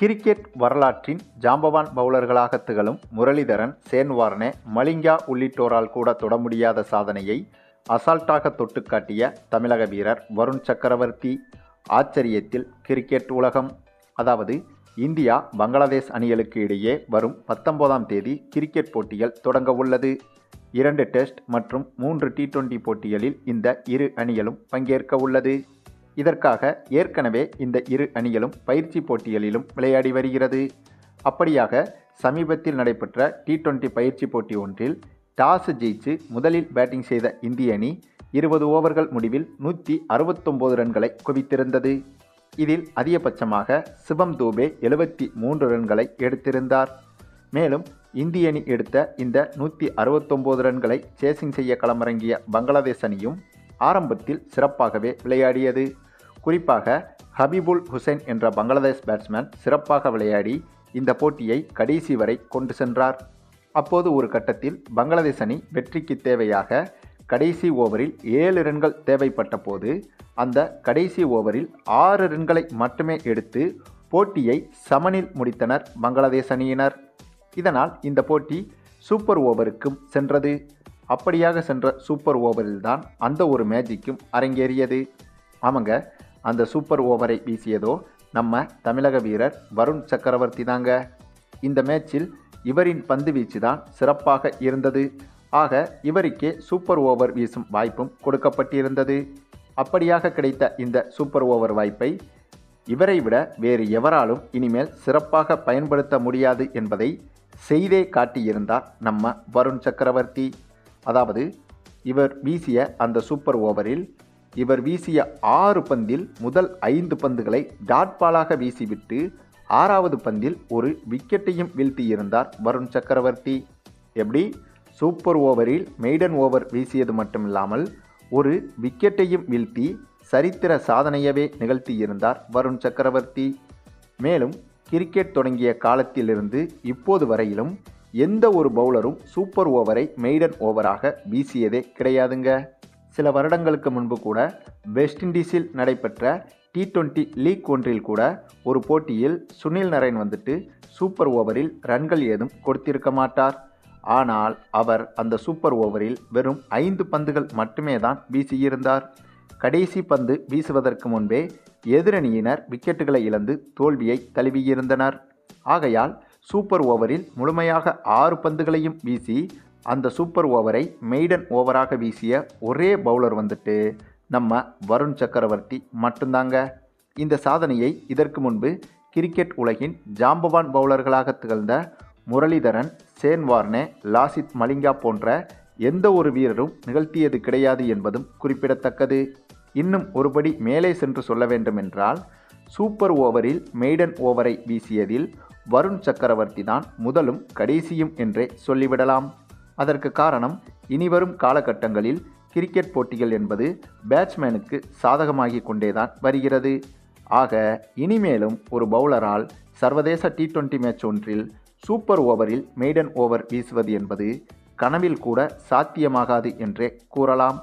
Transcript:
Cricket வரலாற்றின் ஜாம்பவான் பவுலர்களாக திகழும் முரளிதரன் சேன் வார்னே மலிங்கா உள்ளிட்டோரால் கூட தொட முடியாத சாதனையை அசால்ட்டாக தொட்டு காட்டிய தமிழக வீரர் வருண் சக்கரவர்த்தி ஆச்சரியத்தில் கிரிக்கெட் உலகம். அதாவது இந்தியா பங்களாதேஷ் அணிகளுக்கு இடையே வரும் பத்தொன்பதாம் தேதி கிரிக்கெட் போட்டிகள் தொடங்க உள்ளது. இரண்டு டெஸ்ட் மற்றும் மூன்று டி டுவெண்டி போட்டிகளில் இந்த இரு அணிகளும் பங்கேற்க உள்ளது. இதற்காக ஏற்கனவே இந்த இரு அணிகளும் பயிற்சி போட்டிகளிலும் விளையாடி வருகிறது. அப்படியாக சமீபத்தில் நடைபெற்ற டி டுவெண்ட்டி பயிற்சி போட்டி ஒன்றில் டாஸ் ஜெயிச்சு முதலில் பேட்டிங் செய்த இந்திய அணி இருபது ஓவர்கள் முடிவில் நூற்றி அறுபத்தொம்போது ரன்களை குவித்திருந்தது. இதில் அதிகபட்சமாக சிவம் தூபே எழுபத்தி மூன்று ரன்களை எடுத்திருந்தார். மேலும் இந்திய அணி எடுத்த இந்த நூற்றி அறுபத்தொம்போது ரன்களை சேசிங் செய்ய களமிறங்கிய பங்களாதேஷ் அணியும் ஆரம்பத்தில் சிறப்பாகவே விளையாடியது. குறிப்பாக ஹபீபுல் ஹுசைன் என்ற பங்களாதேஷ் பேட்ஸ்மேன் சிறப்பாக விளையாடி இந்த போட்டியை கடைசி வரை கொண்டு சென்றார். அப்போது ஒரு கட்டத்தில் பங்களாதேஷ் அணி வெற்றிக்கு தேவையாக கடைசி ஓவரில் ஏழு ரன்கள் தேவைப்பட்ட போது அந்த கடைசி ஓவரில் ஆறு ரன்களை மட்டுமே எடுத்து போட்டியை சமனில் முடித்தனர் பங்களாதேஷ் அணியினர். இதனால் இந்த போட்டி சூப்பர் ஓவருக்கும் சென்றது. அப்படியாக சென்ற சூப்பர் ஓவரில்தான் அந்த ஒரு மேஜிக்கும் அரங்கேறியது. ஆமாங்க அந்த சூப்பர் ஓவரை வீசியதோ நம்ம தமிழக வீரர் வருண் சக்கரவர்த்தி தாங்க. இந்த மேட்சில் இவரின் பந்து வீச்சு தான் சிறப்பாக இருந்தது. ஆக இவருக்கே சூப்பர் ஓவர் வீசும் வாய்ப்பும் கொடுக்கப்பட்டிருந்தது. அப்படியாக கிடைத்த இந்த சூப்பர் ஓவர் வாய்ப்பை இவரை விட வேறு எவராலும் இனிமேல் சிறப்பாக பயன்படுத்த முடியாது என்பதை செய்தே காட்டியிருந்தார் நம்ம வருண் சக்கரவர்த்தி. அதாவது இவர் வீசிய அந்த சூப்பர் ஓவரில் இவர் வீசிய ஆறு பந்தில் முதல் ஐந்து பந்துகளை டாட் பாலாக வீசிவிட்டு ஆறாவது பந்தில் ஒரு விக்கெட்டையும் வீழ்த்தியிருந்தார் வருண் சக்கரவர்த்தி. எப்படி? சூப்பர் ஓவரில் மெய்டன் ஓவர் வீசியது மட்டுமில்லாமல் ஒரு விக்கெட்டையும் வீழ்த்தி சரித்திர சாதனையவே நிகழ்த்தியிருந்தார் வருண் சக்கரவர்த்தி. மேலும் கிரிக்கெட் தொடங்கிய காலத்திலிருந்து இப்போது வரையிலும் எந்த ஒரு பவுலரும் சூப்பர் ஓவரை மெய்டன் ஓவராக வீசியதே கிடையாதுங்க. சில வருடங்களுக்கு முன்பு கூட வெஸ்ட் இண்டீஸில் நடைபெற்ற டி டுவெண்ட்டி லீக் ஒன்றில் கூட ஒரு போட்டியில் சுனில் நரேன் வந்துட்டு சூப்பர் ஓவரில் ரன்கள் ஏதும் கொடுத்திருக்க மாட்டார். ஆனால் அவர் அந்த சூப்பர் ஓவரில் வெறும் ஐந்து பந்துகள் மட்டுமே தான் வீசியிருந்தார். கடைசி பந்து வீசுவதற்கு முன்பே எதிரணியினர் விக்கெட்டுகளை இழந்து தோல்வியை தழுவியிருந்தனர். ஆகையால் சூப்பர் ஓவரில் முழுமையாக ஆறு பந்துகளையும் வீசி அந்த சூப்பர் ஓவரை மெய்டன் ஓவராக வீசிய ஒரே பவுலர் வந்துட்டு நம்ம வருண் சக்கரவர்த்தி மட்டும்தாங்க. இந்த சாதனையை இதற்கு முன்பு கிரிக்கெட் உலகின் ஜாம்பவான் பவுலர்களாக திகழ்ந்த முரளிதரன் சேன் வார்னே லாசித் மலிங்கா போன்ற எந்த ஒரு வீரரும் நிகழ்த்தியது கிடையாது என்பதும் குறிப்பிடத்தக்கது. இன்னும் ஒருபடி மேலே சென்று சொல்ல வேண்டுமென்றால் சூப்பர் ஓவரில் மெய்டன் ஓவரை வீசியதில் வருண் சக்கரவர்த்தி தான் முதலும் கடைசியும் என்றே சொல்லிவிடலாம். அதற்கு காரணம் இனிவரும் காலகட்டங்களில் கிரிக்கெட் போட்டிகள் என்பது பேட்ஸ்மேனுக்கு சாதகமாகி கொண்டேதான் வருகிறது. ஆக இனிமேலும் ஒரு பவுலரால் சர்வதேச டி டுவெண்ட்டி மேட்ச் ஒன்றில் சூப்பர் ஓவரில் மெய்டன் ஓவர் வீசுவது என்பது கனவில் கூட சாத்தியமாகாது என்றே கூறலாம்.